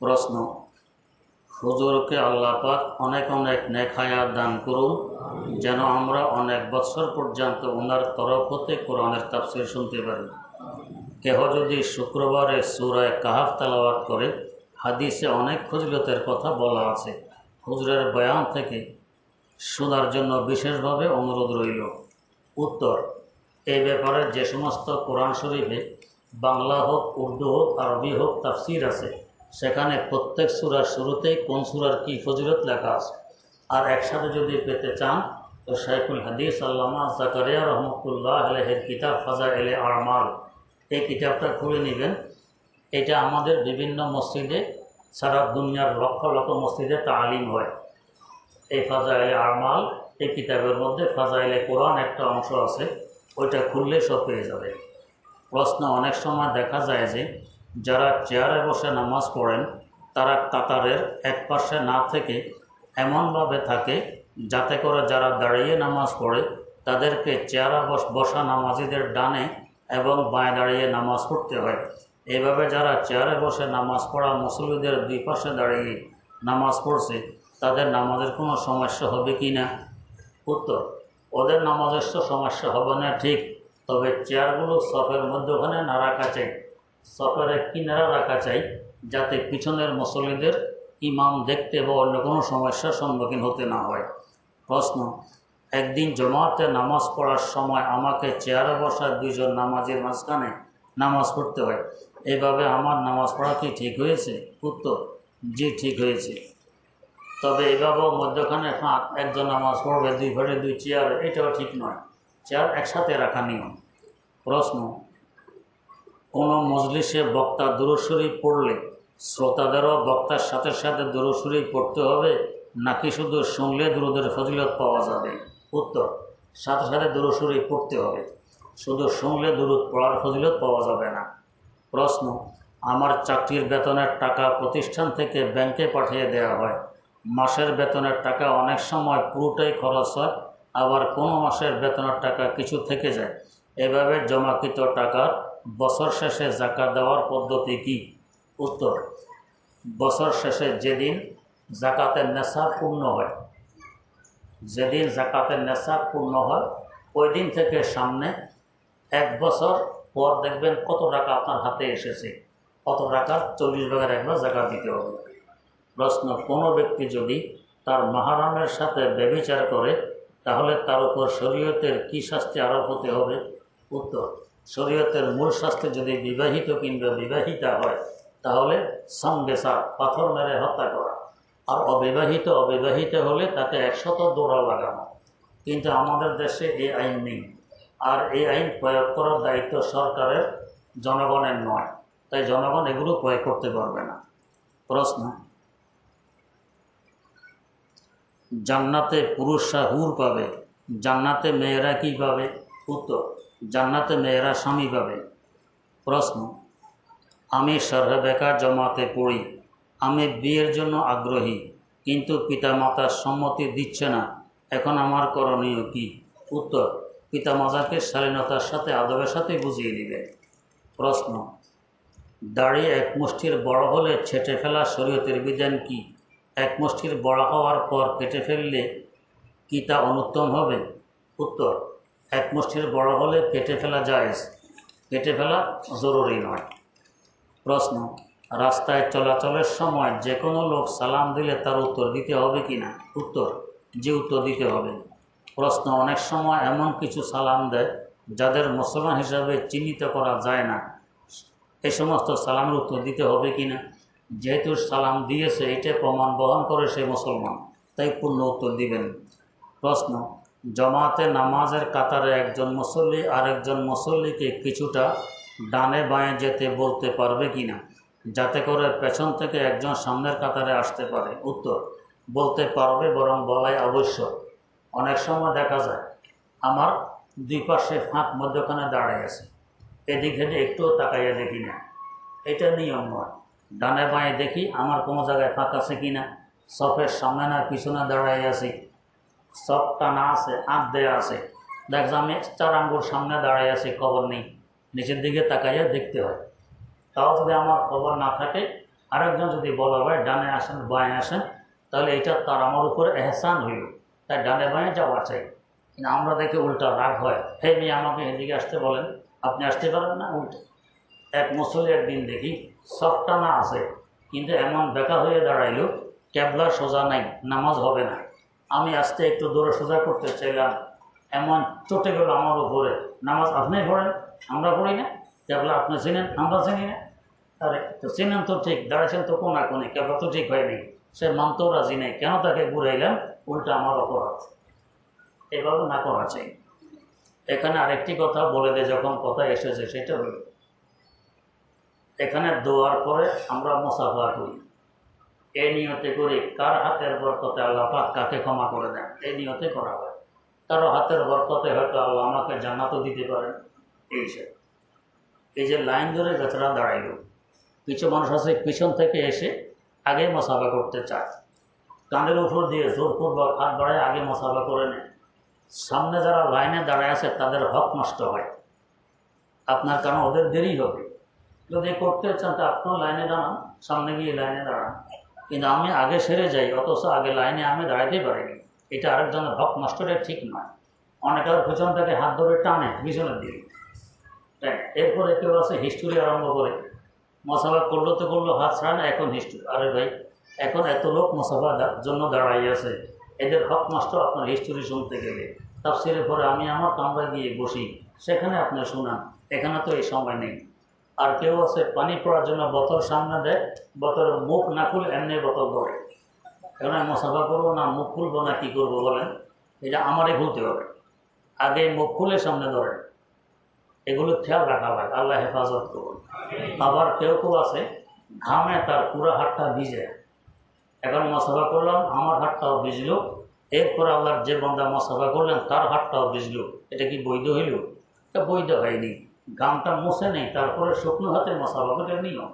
প্রশ্ন, হুজুরকে আল্লাহ পাক অনেক অনেক নেখায়া দান করুন, যেন আমরা অনেক বছর পর্যন্ত ওনার তরফ হতে কোরআনের তাফসির শুনতে পারি। কেহ যদি শুক্রবারে সুরায় কাহাফ তালাওয়াত করে, হাদিসে অনেক ফজিলতের কথা বলা আছে। হুজুরের বয়ান থেকে শোনার জন্য বিশেষভাবে অনুরোধ রইল। উত্তর এই ব্যাপারে যে সমস্ত কোরআন শরীফে বাংলা হোক, উর্দু হোক, আরবি হোক তাফসির আছে সেখানে প্রত্যেক সুরার শুরুতেই কোন সুরার কী ফজিলত লেখা আছে? আর একসাথে যদি পেতে চান, তো শাইখুল হাদিস আল্লামা জাকারিয়া রহমতুল্লাহ আলহের কিতাব ফাজা এলে আরমাল এই কিতাবটা খুলে নেবেন। এটা আমাদের বিভিন্ন মসজিদে, সারা দুনিয়ার লক্ষ লক্ষ মসজিদে তালিম হয়। এই ফাজাইলে আরমাল এই কিতাবের মধ্যে ফাজাইলে কোরআন একটা অংশ আছে। ওইটা খুললে সব পেয়ে যাবে প্রশ্ন অনেক সময় দেখা যায় যে যারা চেয়ারে বসে নামাজ পড়েন, তারা কাতারের এক পাশে না থেকে এমনভাবে থাকে যাতে করে যারা দাঁড়িয়ে নামাজ পড়ে, তাদেরকে চেয়ারে বস, বসা নামাজিদের ডানে এবং বাঁয়ে দাঁড়িয়ে নামাজ পড়তে হয়। এইভাবে যারা চেয়ারে বসে নামাজ পড়া মুসলিমদের দুই পাশে দাঁড়িয়ে নামাজ পড়ছে, তাদের নামাজের কোনো সমস্যা হবে কি না? উত্তর, ওদের নামাজের তো সমস্যা হবে না ঠিক, তবে চেয়ারগুলো সফের মধ্যখানে না রাখা চাই। সফের এক কিনারা রাখা চাই, যাতে পিছনের মুসলিদের ইমাম দেখতে বা অন্য কোনো সমস্যার সম্মুখীন হতে না হয়। প্রশ্ন, একদিন জমাতে নামাজ পড়ার সময় আমাকে চেয়ারে বসা দুইজন নামাজের মাঝখানে নামাজ পড়তে হয়। এভাবে আমার নামাজ পড়া কি ঠিক হয়েছে? উত্তর, জি, ঠিক হয়েছে। তবে এভাবেও মধ্যখানে ফাঁক, একজন নামাজ পড়বে দুই ঘরে দুই চেয়ার, এটাও ঠিক নয়। চেয়ার একসাথে রাখা নিয়ম। প্রশ্ন কোনো মজলিসে বক্তা দূরস্বরী পড়লে শ্রোতাদেরও বক্তার সাথে সাথে দূরস্বরী পড়তে হবে, নাকি শুধু শুনলে দূরদের ফজিলত পাওয়া যাবে? উত্তর, সাথে সাথে দূরস্বরী পড়তে হবে। শুধু শুনলে দূরত পড়ার ফজিলত পাওয়া যাবে না। প্রশ্ন, আমার চাকরির বেতনের টাকা প্রতিষ্ঠান থেকে ব্যাংকে পাঠিয়ে দেওয়া হয়। মাসের বেতনের টাকা অনেক সময় পুরোটাই খরচ হয়, আবার কোনো মাসের বেতনের টাকা কিছু থেকে যায়। এভাবে জমাকৃত টাকার বছর শেষে জাকাত দেওয়ার পদ্ধতি কি? উত্তর, বছর শেষে যেদিন জাকাতের নেশা পূর্ণ হয়, যেদিন জাকাতের নেশা পূর্ণ হয়, ওই দিন থেকে সামনে এক বছর পর দেখবেন কত টাকা আপনার হাতে এসেছে। কত টাকার চল্লিশ ভাগের একবার জাকাত দিতে হবে। প্রশ্ন, কোনো ব্যক্তি যদি তার মাহারামের সাথে ব্যবিচার করে, তাহলে তার উপর শরীয়তের কী শাস্তি আরোপ হতে হবে? উত্তর শরীয়তের মূল শাস্তি যদি বিবাহিত কিংবা বিবাহিতা হয়, তাহলে সংবেশা পাথর মেরে হত্যা করা। আর অবিবাহিত অবিবাহিত হলে তাকে একশত দৌড়া লাগানো। কিন্তু আমাদের দেশে এই আইন নেই। আর এই আইন প্রয়োগ করার দায়িত্ব সরকারের, জনগণের নয়। তাই জনগণ এগুলো প্রয়োগ করতে পারবে না। প্রশ্ন? জান্নাতে পুরুষরা হুর পাবে, জান্নাতে মেয়েরা কি পাবে? উত্তর। জান্নাতে মেয়েরা স্বামী পাবে। প্রশ্ন, আমি সরহে বেকার জমাতে পড়ি, আমি বিয়ের জন্য আগ্রহী, কিন্তু পিতামাতার সম্মতি দিচ্ছে না, এখন আমার করণীয় কি? উত্তর, পিতামাতাকে শালীনতার সাথে, আদবের সাথে বুঝিয়ে দিবে। প্রশ্ন, দাড়ি এক মুষ্টির বড় হলে ছেটে ফেলা শরীয়তের বিধান কি? এক মুষ্টির বড় হওয়ার পর কেটে ফেললে কি তা অনুত্তম হবে? উত্তর এক মুষ্টির বড় হলে কেটে ফেলা যায় কেটে ফেলা জরুরি নয়। প্রশ্ন, রাস্তায় চলাচলের সময় যে কোনো লোক সালাম দিলে তার উত্তর দিতে হবে কি না উত্তর, যে উত্তর দিতে হবে। প্রশ্ন, অনেক সময় এমন কিছু সালাম দেয় যাদের মুসলমান হিসাবে চিহ্নিত করা যায় না। এই সমস্ত সালামের উত্তর দিতে হবে কি না যেহেতু সালাম দিয়েছে এটা প্রমাণ বহন করে সে মুসলমান। তাই পূর্ণ উত্তর দিবেন। প্রশ্ন জমাতে নামাজের কাতারে একজন মুসল্লি আরেকজন মুসল্লিকে কিছুটা ডানে বাঁয়ে যেতে বলতে পারবে কি না যাতে করে পেছন থেকে একজন সামনের কাতারে আসতে পারে। উত্তর, বলতে পারবে বরং বলাই আবশ্যক। অনেক সময় দেখা যায়, আমার দুই পাশে ফাঁক মধ্যখানে দাঁড়ায় আছে। এদিক হেঁটে একটুও তাকাইয়া দেখি না। এটা নিয়ম নয়। ডানে বাঁয়ে দেখি আমার কোনো জায়গায় ফাঁক আছে কি না সফের সামনে না পিছনে দাঁড়াই আছি। সব টানা আছে আঁক দেয়া আছে। দেখছ আমি চার আঙ্গুর সামনে দাঁড়াই আছি, খবর নেই। নিচের দিকে তাকাইয়া দেখতে হয়। তাও যদি আমার খবর না থাকে, আরেকজন যদি বলা হয় ডানে আসেন, বাঁয়ে আসেন, তাহলে এটা তার আমার উপর এহসান হইল। তাই ডানে বাঁয়ে যাওয়া চাই। কিন্তু আমরা দেখে উল্টা রাগ হয়। হে মেয়ে, আমাকে এদিকে আসতে বলেন। আপনি আসতে পারেন না উল্টো? এক মুসলি একদিন দেখি সফটা না আছে, কিন্তু এমন বেকা হয়ে দাঁড়াইলো ক্যাবলা সোজা নাই, নামাজ হবে না। আমি আস্তে একটু দৌড়ে সোজা করতে চাইলাম। এমন চটে গেল আমার উপরে নামাজ আপনি পড়েন, আমরা পড়ি না। ক্যাবলা আপনি চিনেন, আমরা চিনি না। আরে, তো চিনেন তো ঠিক, দাঁড়াইছেন তো কোনা কোনে ক্যাবলা তো ঠিক হয়নি। সে মানতেও রাজি নেই। কেন তাকে ঘুরাইলাম উল্টা আমার অপরাধ। এভাবে না করা চাই। এখানে আরেকটি কথা বলে দে যখন কথা এসেছে, সেটা হলো, এখানে দোয়ার পরে আমরা মুসাফা করি। এই নিয়তে করে কার হাতের বরকতে আল্লাহ পাক কাকে ক্ষমা করে দেন? এই নিয়তে করা হয়। কারও হাতের বরকতে হয়তো আল্লাহ আমাকে জান্নাতও দিতে পারেন। এই সে এই যে লাইন ধরে বেচারা দাঁড়াইল। কিছু মানুষ আছে পিছন থেকে এসে আগে মশাফা করতে চায়। কানের উপর দিয়ে জোরপূর্বক হাত বাড়ায় আগে মশাফা করে নেয়। সামনে যারা লাইনে দাঁড়ায় আছে, তাদের হক নষ্ট হয়। আপনার কারণ ওদের দেরি হবে। যদি করতে চান তো আপনার লাইনে দাঁড়ান, সামনে গিয়ে লাইনে দাঁড়ান। কিন্তু আমি আগে সেরে যাই, অথচ আগে লাইনে আমি দাঁড়াতেই পারিনি। এটা আরেকজনের হক নষ্টটা ঠিক নয়। অনেকের পেছন থেকে হাত ধরে টানে, পিছনের দিকে। তাই এরপরে কেউ আছে হিস্টোরি আরম্ভ করে। মশালা করল তো করল, হাত ছাড়া না, এখন হিস্টোরি আরে ভাই, এখন এত লোক মশাফা জন্য দাঁড়াই আছে। এদের হক নষ্ট আপনার হিস্টোরি শুনতে গেলে। তাফসিরের পরে আমি আমার কামরায় গিয়ে বসি। সেখানে আপনি শোনান। এখানে তো এই সময় নেই। আর কেউ আছে পানি পড়ার জন্য বোতল সামনে দেয় বোতলের মুখ না খুলে এমনি বোতল ধরে। আমি মশাফা করব না, মুখ খুলবো না, কী করব বলেন? এটা আমারই খুলতে হবে। আগে মুখ খুলে সামনে ধরেন। এগুলো খেয়াল রাখা হয়, আল্লাহ হেফাজত করুন। আবার কেউ কেউ আছে, ঘামে তার পুরো হাতটা ভিজে। এখন মশাফা করলাম, আমার হাতটাও ভিজলো। এরপর আল্লাহর যে বন্ধা মশাফা করলেন, তার হাতটাও ভিজলো। এটা কি বৈধ হইল? এটা বৈধ হয়নি। গামটা মুছে নেই, তারপরে শুকনো হাতে মশাফা করে নিয়ম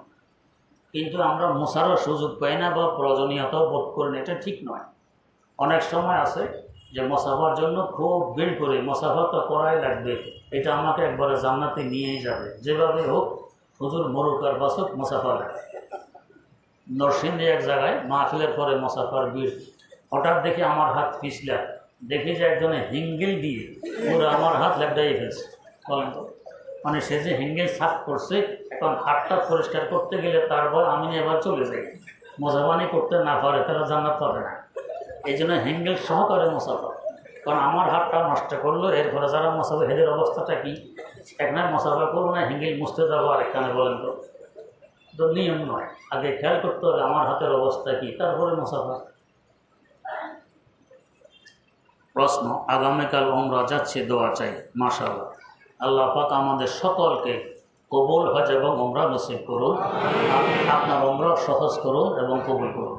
কিন্তু আমরা মশারও সুযোগ পাই না বা প্রয়োজনীয়তাও বোধ করি না, এটা ঠিক নয়। অনেক সময় আছে যে মশাফার জন্য খুব ভিড় করে মশাফা তো করাই লাগবে, এটা আমাকে একবারে জান্নাতে নিয়েই যাবে। যেভাবে হোক, হুজুর মরুক আর বাসুক মশাফা লাগে নরসিংদী এক জায়গায় মাহফিলের পরে মশাফার ভিড়। হঠাৎ দেখে আমার হাত পিছলা, দেখি যে একজনে হিঙ্গেল দিয়ে পুরো আমার হাত লেগদাই ফেলছে। বলেন তো। মানে সে যে হিঙ্গেল সাফ করছে এখন হাতটা পরিষ্কার করতে গেলে তারপর আমি এবার চলে যাই। মজাবানি করতে না পারে তারা জান্নাত পাবে না। এই জন্য হিঙ্গেল সহকারে মশাফা। কারণ আমার হাতটা নষ্ট করল, এরপরে যারা মশাফা, হেদের অবস্থাটা কি? একখানে মশাফা করব না, হিঙ্গেল মুছতে যাব আরেকখানে বলেন তো। তো নিয়ম নয়। আগে খেয়াল করতে হবে আমার হাতের অবস্থা কি, তারপরে মুসাফা প্রশ্ন, আগামীকাল ওমরা যাচ্ছে, দোয়া চাই, মাশাআল্লাহ। আল্লাহ পাক আমাদের সকলকে কবুল, হজ এবং ওমরা নসিব করুন। আপনার ওমরা সহজ করুন এবং কবুল করুন।